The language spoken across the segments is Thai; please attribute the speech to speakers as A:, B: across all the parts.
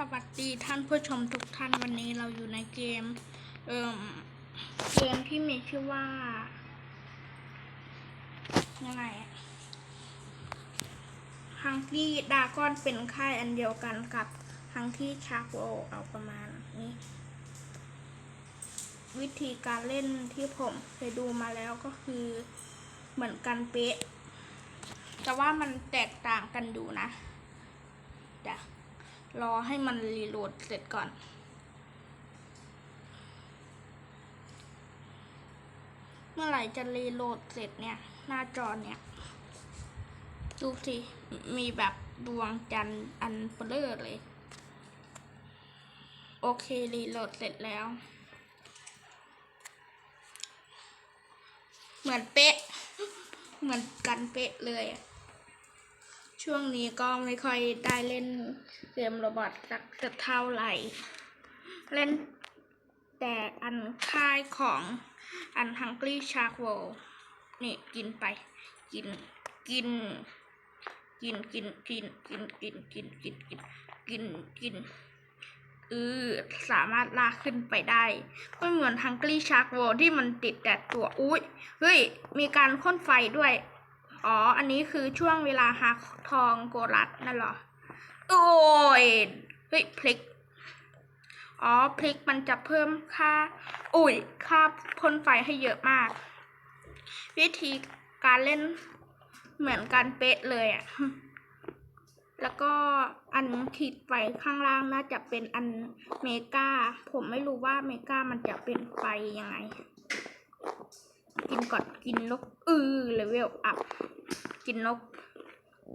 A: สวัสดีท่านผู้ชมทุกท่านวันนี้เราอยู่ในเกม เอ่มเกมที่มีชื่อว่ายังไงฮังกี้ดาก้อนเป็นค่ายอันเดียวกันกับฮังกี้ชาร์กโวเอาประมาณนี้ วิธีการเล่นที่ผมเคยดูมาแล้วก็คือเหมือนกันเป๊ะ แต่ว่ามันแตกต่างกันอยู่นะเดี๋ยว รอให้มันรีโหลดเสร็จก่อน เมื่อไหร่จะรีโหลดเสร็จเนี่ย หน้าจอเนี่ย ดูสิ มีแบบดวงจันทร์อันเบลอเลย โอเค รีโหลดเสร็จแล้ว เหมือนเป๊ะ เหมือนกันเป๊ะเลยอะ ช่วงนี้ก็ไม่ค่อยได้เล่นเกมโรบอทสักเท่าไหร่ เล่นแต่อันค่ายของอัน Hungry Shark World นี่กินไป กินกิน กินกินกินกินกินกินกินกินกินกินเออสามารถลากขึ้นไปได้ไม่เหมือน Hungry Shark World ที่มันติดแต่ตัวอุ้ยเฮ้ย มีการพ่นไฟด้วย อ๋อ อันนี้คือช่วงเวลาหักทองโกรัตนั่นเหรอ โอ้ย เฮ้ย พลิก อ๋อ พลิกมันจะเพิ่มค่า อุ้ย ค่าพ่นไฟให้เยอะมาก วิธีการเล่นเหมือนกันเป๊ะเลยอะ่ะ แล้วก็อันขีดไฟข้างล่างน่าจะเป็นอันเมกา ผมไม่รู้ว่าเมกามันจะเป็นไฟยังไง กินก่อนกินนกอือเลเวลอัพกินนก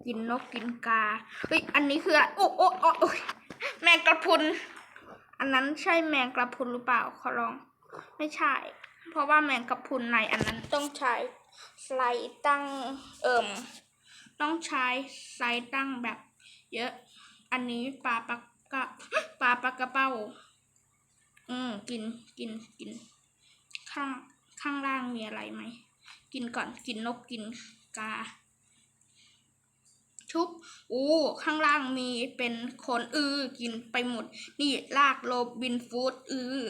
A: กินนกกินกาเฮ้ยอันนี้คืออะไรโอ้โอ้โอ้โอ้ยแมงกระพุน อันนั้นใช่แมงกระพุนหรือเปล่าขอลอง ไม่ใช่ เพราะว่าแมงกระพุนในอันนั้นต้องใช้สไลด์ตั้งเอิ่มต้องใช้สไลด์ตั้งแบบ เยอะ อันนี้ปลาปากกะปลาปากกระเป้า อืมกินกินกินข้าง ข้างล่างมีอะไรไหม กินก่อนกินนกกินกา ชุบอู้ข้างล่างมีเป็นคนอือกินไปหมด นี่ลากโรบินฟูดอือ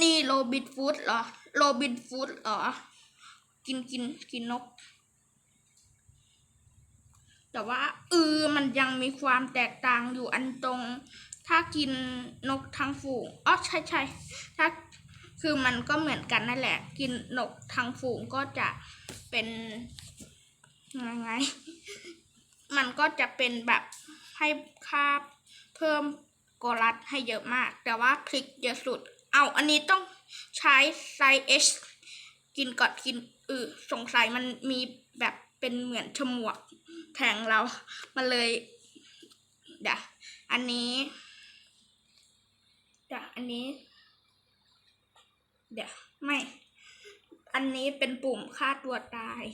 A: นี่โรบินฟูดเหรอโรบินฟูดเหรอ กินกินกินนก แต่ว่า อือมันยังมีความแตกต่างอยู่อันตรง ถ้ากินนกทั้งฝูงอ๋อใช่ใช่ถ้า คือมันก็เหมือนกันนั่นแหละ กินนกทั้งฝูงก็จะเป็นยังไง มันก็จะเป็นแบบให้ค่าเพิ่มกรัดให้เยอะมาก แต่ว่าพลิกเยอะสุด เอาอันนี้ต้องใช้ไซส์ H กินกอนกินเออสงสัยมันมีแบบเป็นเหมือนฉมวกแทงเรามันเลยเดี๋ยวอันนี้เดี๋ยวอันนี้ เดี๋ยวไม่ อันนี้เป็นปุ่มฆ่าตัวตาย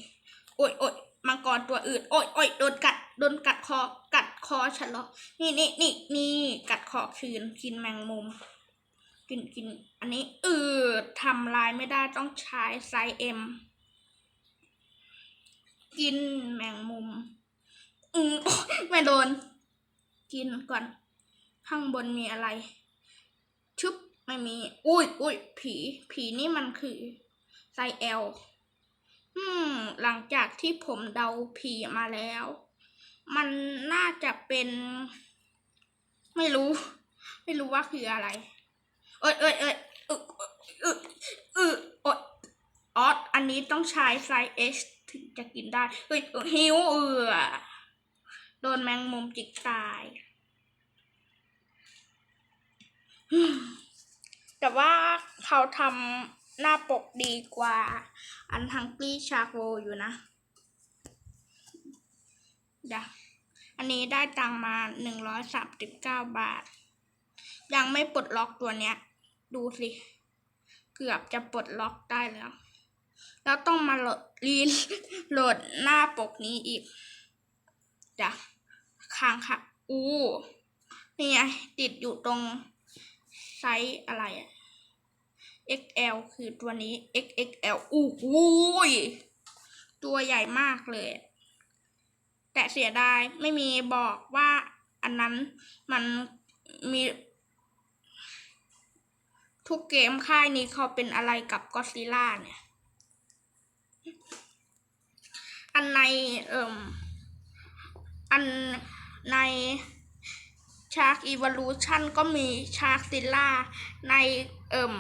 A: โอ้ยโอ้ยมังกรตัวอื่น โอ้ยโอ้ยโดนกัด โดนกัดคอ กัดคอฉันเหรอ นี่นี่นี่นี่กัดคอคืน กินแมงมุม กินกิน อันนี้เออทำลายไม่ได้ต้องใช้ไซส์เอ็ม กินแมงมุม อืมไม่โดน กินก่อน ข้างบนมีอะไร ไม่มี อุ้ยอุ้ยผี ผีนี่มันคือไซเอลอืม หลังจากที่ผมเดาผีมาแล้ว มันน่าจะเป็น ไม่รู้ ไม่รู้ว่าคืออะไร เอ้ยเอ้ยเอ้ยเออเออเออเอออ๋ออันนี้ต้องใช้ไซส์ H ถึงจะกินได้เฮ้ยเออหิวเอือโดนแมงมุมจิกตาย แต่ว่าเขาทำหน้าปกดีกว่า อันทังกี้ชาโกอยู่นะเดี๋ยอันนี้ได้ตังมาหนึ่งร้อยสามสิบเก้าบาท ยังไม่ปลดล็อกตัวเนี้ย ดูสิ เกือบจะปลดล็อกได้แล้ว แล้วต้องมาโหลดรีโหลดหน้าปกนี้อีกจ้ะค้างค่ะ อู้ นี่ไงติดอยู่ตรง ไซส์อะไรอะ XL คือตัวนี้ XXL อู้หูยตัวใหญ่มากเลย แต่เสียดายไม่มีบอกว่าอันนั้นมันมีทุกเกมค่ายนี้เขาเป็นอะไรกับก็ซิล่าเนี่ย อันในเอ่มอันใน ชาร์กอีว l ลูชันก็มีชาร์กซิล่าในเอ่ม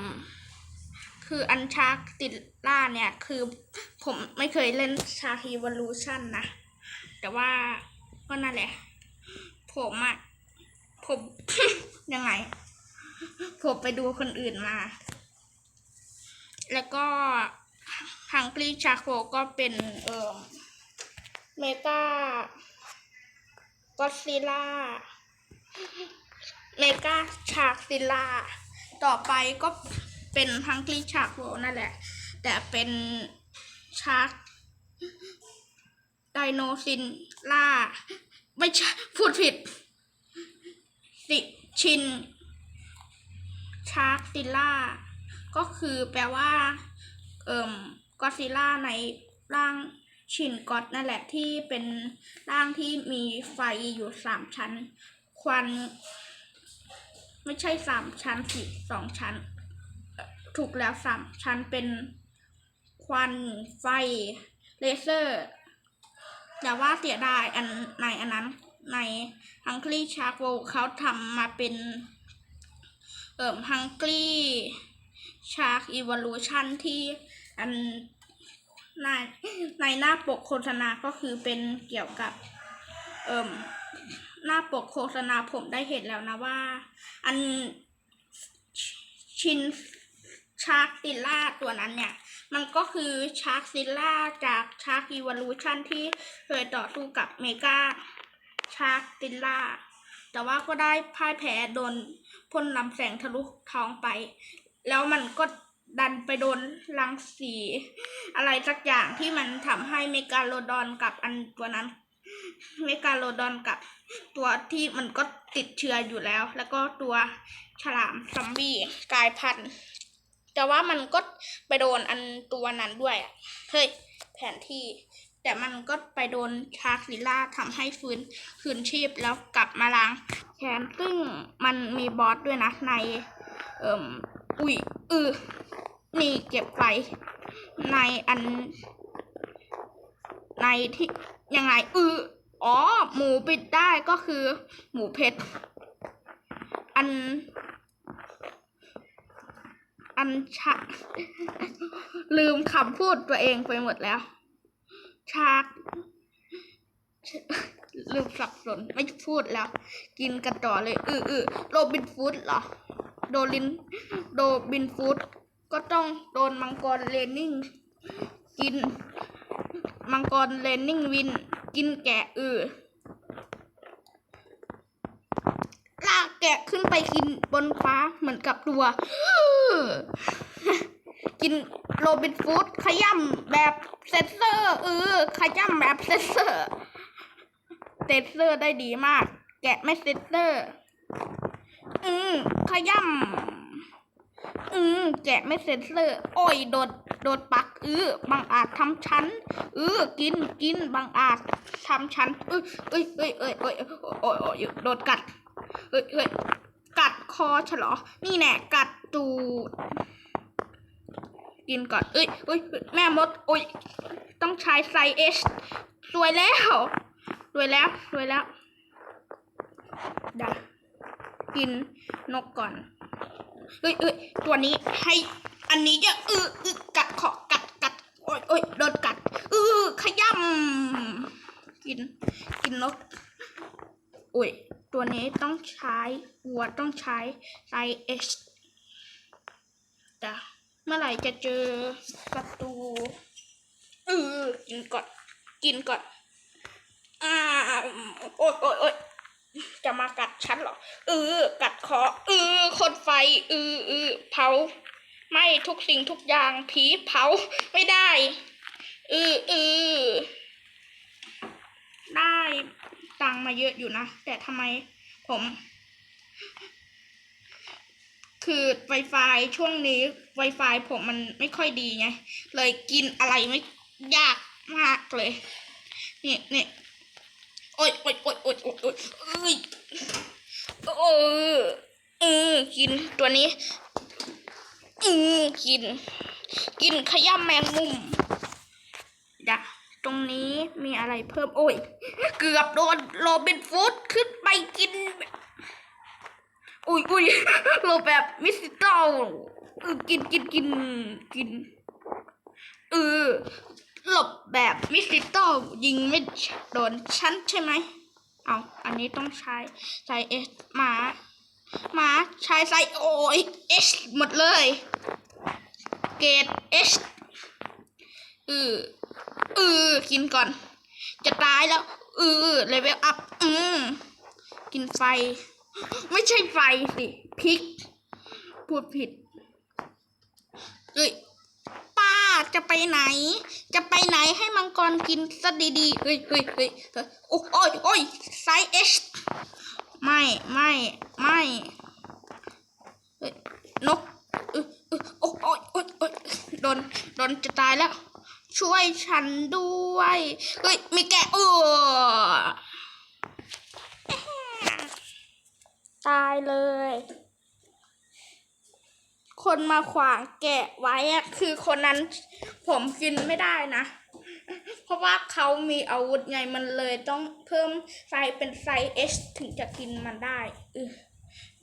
A: คืออันชาร์กซิล่าเนี่ย คือผมไม่เคยเล่นชาร์กอีว l ลูชันนะ แต่ว่าก็นั่นแหละ ผมอะผม ยังไง ผมไปดูคนอื่นมา แล้วก็ฮังกรีชาโคก็เป็นเอ่อเมกาก็ซิล่า เมกาชาร์กซิล่าต่อไปก็เป็นฮังกรีชาโคนั่นแหละ แต่เป็นชาร์กไดโนซินล่า ไม่ใช่พูดผิด สิชินชาร์กซิล่า ก็คือแปลว่า เอ่มก็ซิล่าในร่างชินก็อดนั่นแหละที่เป็นร่างที่มีไฟอยู่สามชั้น ควัน ไม่ใช่สามชั้นสิสองชั้น ถูกแล้วสามชั้นเป็นควันไฟเลเซอร์แต่ว่าเสียดายอันในอันนั้นในฮังก r ีชาร์กโวเขาทำมาเป็น เอ่อฮังก r ีชาร์กอีว l ลูชันที่อันในในหน้าปกโฆษณาก็คือเป็นเกี่ยวกับ เอ่ม หน้าปกโฆษณาผมได้เห็นแล้วนะว่า อันชินชาร์กซิลล่าตัวนั้นเนี่ย มันก็คือชาร์กซิลล่าจากชาร์กอีว l ลูชันที่เคยต่อสู้กับเมกาชาร์กซิลล่าแต่ว่าก็ได้พ่ายแพ้โดนพ่นลำแสงทะลุท้องไป แล้วมันก็ดันไปโดนรังสี อะไรสักอย่างที่มันทำให้เมกาโลดอนกับอันตัวนั้น เมกาโลดอนกับตัวที่มันก็ติดเชื้ออยู่แล้ว แล้วก็ตัวฉลามซอมบี้กลายพันธุ์แต่ว่ามันก็ไปโดนอันตัวนั้นด้วยอะเฮ้ยแผนที่ แต่มันก็ไปโดนชาร์กซิลล่าทำให้ฟื้นคืนชีพแล้วกลับมาล้างแค้นซึ่งมันมีบอสด้วยนะใน เอ่มอุ้ยอือนี่เก็บไปในอันในที่ยังไงอือ อ๋อ หมูปิดได้ก็คือ หมูเพชรอัน อันชะ ลืมคำพูดตัวเองไปหมดแล้ว ชากลืมสับสนไม่พูดแล้ว กินกันต่อเลยอืออือโรบินฟูดเหรอ โดลิน โดบินฟูดก็ต้องโดนมังกรเลนนิ่ง กิน มังกรเลนนิ่งวิน กินแกะอือลากแกะขึ้นไปกินบนฟ้าเหมือนกับตัว กินโรบินฟูดขย่ำแบบเซนเซอร์เออขย่ำแบบเซนเซอร์เซนเซอร์ได้ดีมาก แกะไม่เซนเซอร์อืมขย่ำอืมแกะไม่เซนเซอร์ โอ้ยโดน โดนปักเออบางอาจทำชั้นเออกินกินบางอาจทำชั้นเอ้ยเอ้ยเอ้ยเอ้ยเอ้ยโอ้ยโอ้ยโดนกัดเอ้ยเอ้ยกัดคอฉลอนี่แน่กัดตูดกินก่อนเอ้ยเอ้ยแม่มดโอ้ยต้องใช้ไซเอชสวยแล้วสวยแล้วสวยแล้วเดากินนกก่อน เอ้ยเอ้ยตัวนี้ให้อันนี้เยอะเออเออกัดขอกัดกัดโอ้ยโอ้ยโดนกัดเออขย่ำกิน กินนกโอ้ยตัวนี้ต้องใช้วัวต้องใช้ไซเอชแต่เมื่อไหร่จะเจอศัตรูเออกินก่อน กินก่อน อ่า โอ้ยโอ้ยโอ้ย จะมากัดฉันเหรอเออกัดคอเออคนไฟเออเออเผาไม่ทุกสิ่งทุกอย่างผีเผาไม่ได้เออเออได้ตังมาเยอะอยู่นะ แต่ทำไมผม คือ Wi-Fi ช่วงนี้ Wi-Fi ผมมันไม่ค่อยดีไง เลยกินอะไรไม่ยากมากเลย นี่นี่ อ๊ยโอ๊ยโอ๊ยโอ๊ยโอ๊ยโอ๊ยเอ้ยโอ๊เออเออกินตัวนี้อือกิน กินขย้ำแมงมุมเดี๋ยวตรงนี้มีอะไรเพิ่ม โอ้ย เกือบโดนโรบินฟูดขึ้นไปกิน อุ้ยอุ้ยโรแบบมิสซิตเออกินกินกินกินเออ หลบแบบมิสซิโตยิงไม่โดนฉันใช่ไหม เอาอันนี้ต้องใช้ใส่เอสหมาหมาใช้ใส่โอ้ยเอสหมดเลย เกรดเอสเออเออกินก่อน จะตายแล้วเออเลเวลอัพอืมกินไฟ ไม่ใช่ไฟสิพริก พูดผิดเอ้ย จะไปไหน จะไปไหนให้มังกรกินซะดีๆเฮ้ยเฮ้ยเฮ้ยเฮ้ยโอ้โอ้ยโอ้ยไซเอชไม่ไม่ไม่เฮ้ยนกเออเออโอ้โอ้ยโอ้ยโอ้ยโดนโดนจะตายแล้ว ช่วยฉันด้วยเฮ้ยมีแกะเออตายเลย คนมาขวางแกะไว้อะคือคนนั้นผมกินไม่ได้นะ เพราะว่าเขามีอาวุธไงมันเลยต้องเพิ่มไซส์เป็นไซส์ S ถึงจะกินมันได้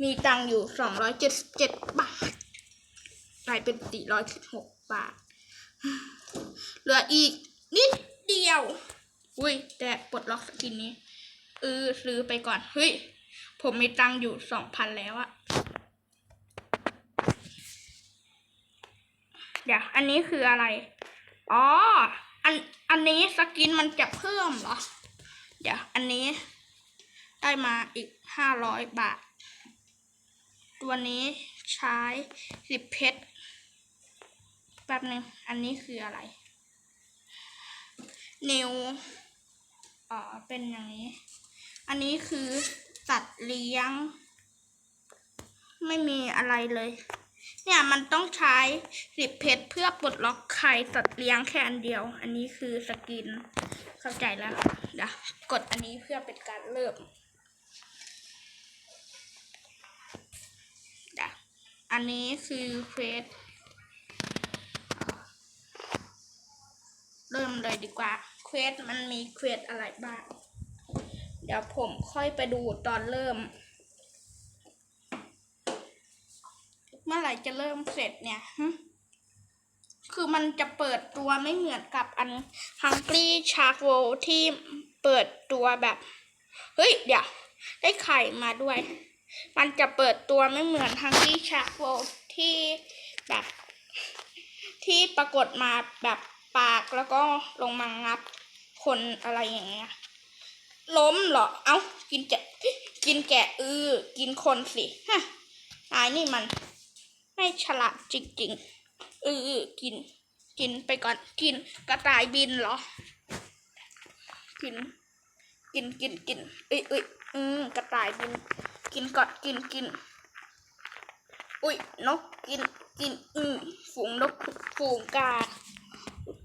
A: มีตังอยู่สองร้อยเจ็ดสิบเจ็ดบาทกลายเป็นสี่ร้อยสิบหกบาท เหลืออีกนิดเดียว อุ้ย แต่ปลดล็อกสกินนี้ เออซื้อไปก่อน เฮ้ย ผมมีตังอยู่สองพันแล้วอะ เดี๋ยว อันนี้คืออะไร อ๋อ อัน อันนี้สกินมันจะเพิ่มเหรอ เดี๋ยว อันนี้ ได้มาอีกห้าร้อยบาท ตัวนี้ใช้สิบเพชร แป๊บนึง อันนี้คืออะไร นิวอ๋อ เป็นอย่างนี้ อันนี้คือสัตว์เลี้ยง ไม่มีอะไรเลย เนี่ยมันต้องใช้สิบเพชรเพื่อปลดล็อกไข่สัตว์เลี้ยงแค่อันเดียว อันนี้คือสกินเข้าใจแล้วเดี๋ยวกดอันนี้เพื่อเป็นการเริ่มเดี๋ยวอันนี้คือเควสเริ่มเลยดีกว่าเควสมันมีเควสอะไรบ้าง เดี๋ยวผมค่อยไปดูตอนเริ่ม เมื่อไหร่จะเริ่มเสร็จเนี่ยคือมันจะเปิดตัวไม่เหมือนกับอัน Hungry Shark w o l ที่เปิดตัวแบบ เฮ้ย เดี๋ยว ได้ไข่มาด้วย มันจะเปิดตัวไม่เหมือน Hungry Shark w o l ที่แบบ ที่ปรากฏมาแบบปากแล้วก็ลงมางับคนอะไรอย่างเงี้ย ล้มเหรอ เอ้า กินแกะ กินแกะเออกินคนสิ ฮะอายนี่มัน ไม่ฉลาดจริงๆเออกิน กินไปก่อนกินกระต่ายบินเหรอ กิน กินกินกินเอ้ยเอ้ยอืมกระต่ายบิน กินก่อนกินกินอุ้ยนกกินกินอืมฝูงนกฝูงกา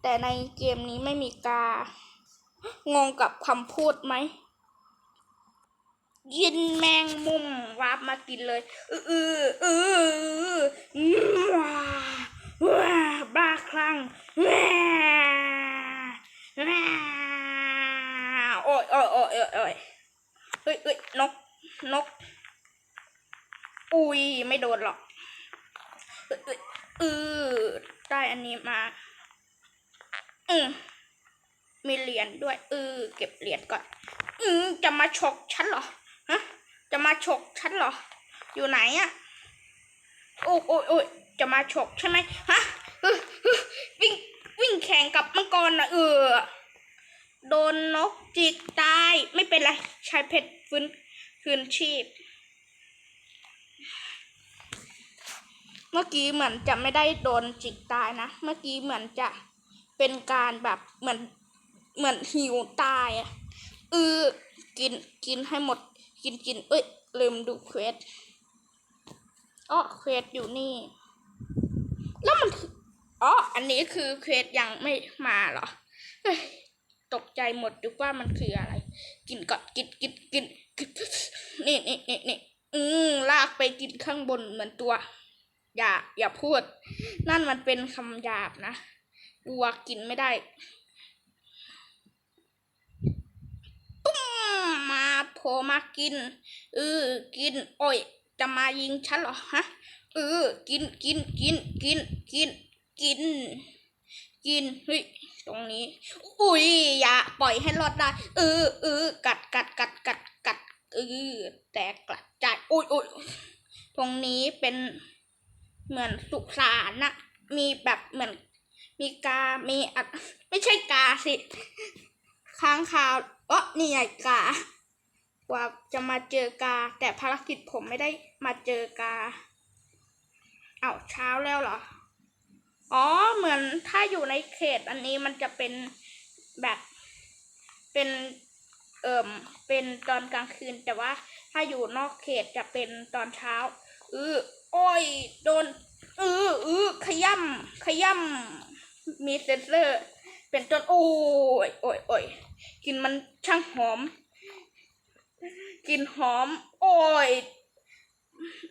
A: แต่ในเกมนี้ไม่มีกา งงกับคำพูดไหม ยินแมงมุมวาบมากินเลยเออเออเออว้าว้าบ้าคลั่งว้าว้าโอ้ยโอ้ยโอ้ยโอ้ยโอ้ยเฮ้ยเฮ้ยนกนก อุ้ยไม่โดนหรอกเอ้ยเอ้ยเออได้อันนี้มาอืมมีเหรียญด้วยเออเก็บเหรียญก่อนอืมจะมาฉกฉันเหรอ จะมาฉกฉันเหรอ อยู่ไหนอะโอ้ยโอ้ยโอ้ยจะมาฉกใช่ไหมฮะวิ่งวิ่งแข่งกับมังกรนะเออโดนนกจิกตายไม่เป็นไรใช้เพชรฟื้นคืนชีพ เมื่อกี้เหมือนจะไม่ได้โดนจิกตายนะ เมื่อกี้เหมือนจะเป็นการแบบเหมือนเหมือนหิวตายอะเออกินกินให้หมด กินกินเอ้ย ลืมดูเควสอ๋อเควสอยู่นี่ แล้วมันอ๋ออันนี้คือเควสยังไม่มาเหรอตกใจหมดดูว่ามันคืออะไร กินก่อนกินกินกินกินนี่นี่นี่นี่อืมกินข้างบนเหมือนตัว อย่า อย่าพูด นั่นมันเป็นคำหยาบนะวัวกินไม่ได้ปุ้ มาโผล่มากินเออกิน โอ้ย จะมายิงฉันเหรอฮะเออกินกินกินกินกินกิน กินเฮ้ยตรงนี้ อุ้ยอย่าปล่อยให้รอดได้เออเออกัดกัดกัดกัดกัดเออแตกกระจายอุ้ยอุ้ยตรงนี้เป็นเหมือนสุสานนะมีแบบเหมือนมีกา มีอัดไม่ใช่กาสิ ค้างคาวเอ๋อนี่ไงกา กว่าจะมาเจอกา แต่ภารกิจผมไม่ได้มาเจอกา เอาเช้าแล้วเหรอ อ๋อ เหมือนถ้าอยู่ในเขตอันนี้มันจะเป็นแบบเป็นเอ่มเป็นตอนกลางคืนแต่ว่าถ้าอยู่นอกเขตจะเป็นตอนเช้าอือโอ้ยโดนอืออือขย่ำขย่ำมีเซนเซอร์ เป็นต้นโอ้ยโอ้ยโอ้ยกลินมันช่างหอมกลินหอม โอ้ย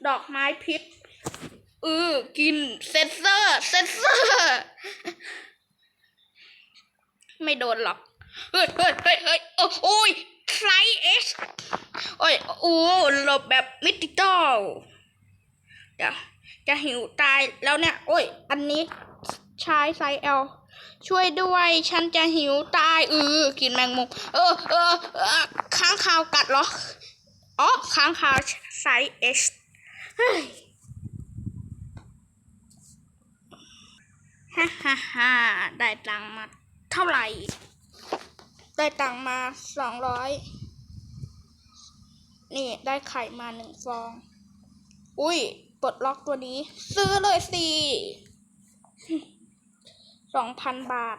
A: ดอกไม้พิษเออกินเซนเซอร์เซนเซอร์ ไม่โดนหรอก เฮ้ยเฮ้ยเฮ้ยเฮ้ยโอ้ยไซเอสโอ้ยโอ้หลบแบบมิติตอลเดี๋ยวจะหิวตายแล้วเนี่ย โอ้ย อันนี้ใช้ไซส์ L ช่วยด้วย ฉันจะหิวตายเออกินแมงมุมเออเออเออค้างคาวกัดเหรออ๋อค้างคาวไซส์เฮ้ยฮ่าฮ่าฮ่าได้ตังมาเท่าไหร่ ได้ตังมาสองร้อยนี่ได้ไข่มาหนึ่งฟอง อุ้ยปลดล็อกตัวนี้ ซื้อเลยสิ สองพันบาท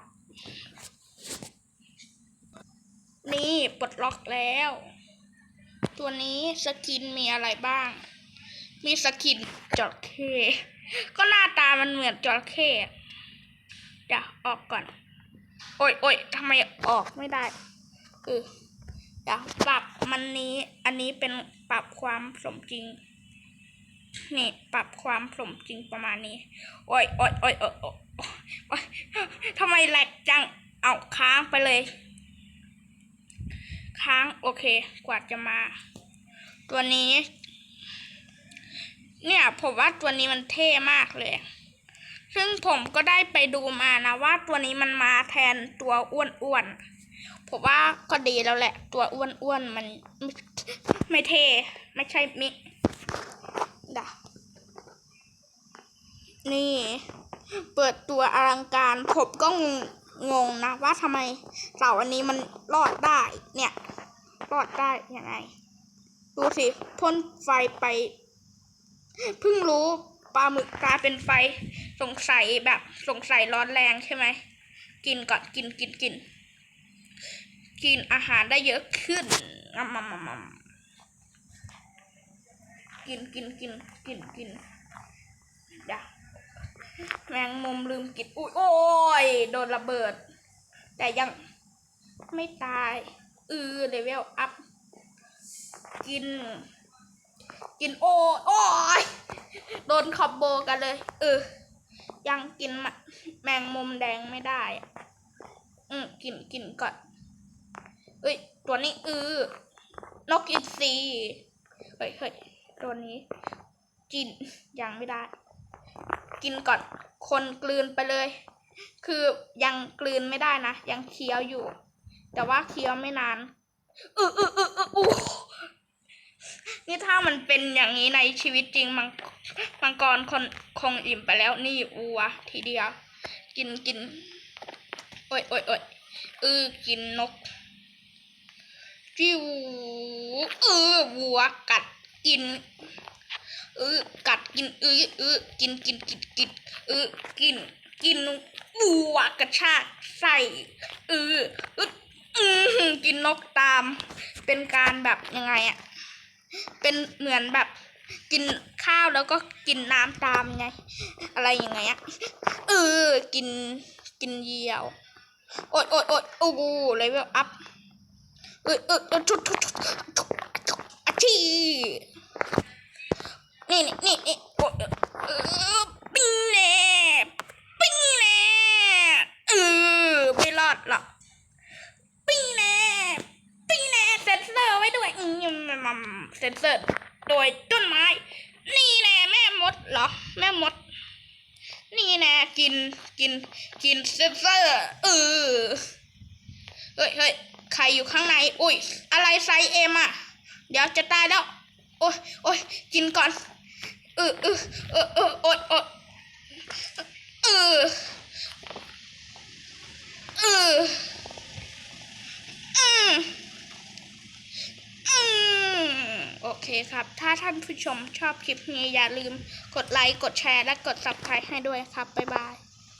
A: นี่ปลดล็อกแล้ว ตัวนี้สกินมีอะไรบ้าง มีสกินจระเข้ก็หน้าตามันเหมือนจระเข้อะออกก่อน โอ้ยโอ้ยทำไมออกไม่ได้เออเดี๋ยวปรับมันนี้อันนี้เป็นปรับความสมจริง นี่ปรับความสมจริงประมาณนี้ โอ้ยโอ้ยโอ้ยโอ้ย ไมแหลกจัง เอาค้างไปเลย ค้างโอเค กว่าจะมา ตัวนี้ เนี่ยผมว่าตัวนี้มันเท่มากเลย ซึ่งผมก็ได้ไปดูมานะว่าตัวนี้มันมาแทนตัวอ้วนๆ ผมว่าก็ดีแล้วแหละ ตัวอ้วนๆมันไม่ไม่เท่ไม่ใช่มิดะนี่ เปิดตัวอลังการผมก็งงงงนะว่าทำไมเสาอันนี้มันรอดได้เนี่ย รอดได้ยังไง ดูสิพ่นไฟไปเพิ่งรู้ปลาหมึกกลายเป็นไฟสงสัยแบบสงสัยร้อนแรงใช่ไหมกินก่อนกินกินกิน กินอาหารได้เยอะขึ้นงำมำมำมำกินกินกินกินกิน แมงมุมลืมกินอุ้ยโอ้ยโดนระเบิด แต่ยังไม่ตาย อือเลเวลอัพ กิน กินโอ้ยโอ้ยโดนคอมโบกันเลยเออยังกินแมงมุมแดงไม่ได้อะอืมกินกินก่อนเอ้ย ตัวนี้เออนกอินทรีเฮ้ยเฮ้ยตัวนี้ กินยังไม่ได้ กินก่อนคนกลืนไปเลย คือยังกลืนไม่ได้นะ ยังเคี้ยวอยู่ แต่ว่าเคี้ยวไม่นานเออเออเออเอออู้นี่ถ้ามันเป็นอย่างนี้ในชีวิตจริงมังมังกรคนคงอิ่มไปแล้วนี่วัวทีเดียว กินกินโอ้ยโอ้ยโอ้ยเออกินนกจิ้วเออวัวกัดกิน เออกัดกินเออเออกินกินกินกินเออกิน กินวัวกระชากใส่เออเอออือกินนกตาม เป็นการแบบยังไงอะเป็นเหมือนแบบกินข้าวแล้วก็กินน้ำตามไง อะไรยังไงอะเออ กินกินเยี่ยวโอ๊ยโอ๊ยโอ๊ยโอ้โหเลเวลอัพเออเออเออทุบทุบทุบทุบอาชี นี่นี่นี่นี่โอ้ยเออปิ้งแน่ปิ้งแน่เออไม่รอดหรอกปิ้งแน่ปิ้งแน่เซ็นเซอร์ไว้ด้วยอืมมัมเซ็นเซอร์โดยต้นไม้ นี่แน่แม่มดเหรอ แม่มด นี่แน่กินกินกินเซ็นเซอร์เออเฮ้ยเฮ้ยใครอยู่ข้างใน อุ้ย อะไรไซเอ็มอะ เดี๋ยวจะตายแล้ว โอ้ยโอ้ยกินก่อน เออเออเออเออโอดอดเออเอออืมอืมโอเคครับ ถ้าท่านผู้ชมชอบคลิปนี้อย่าลืมกดไลค์ กดแชร์ และกด subscribe ให้ด้วยครับ บ๊ายบาย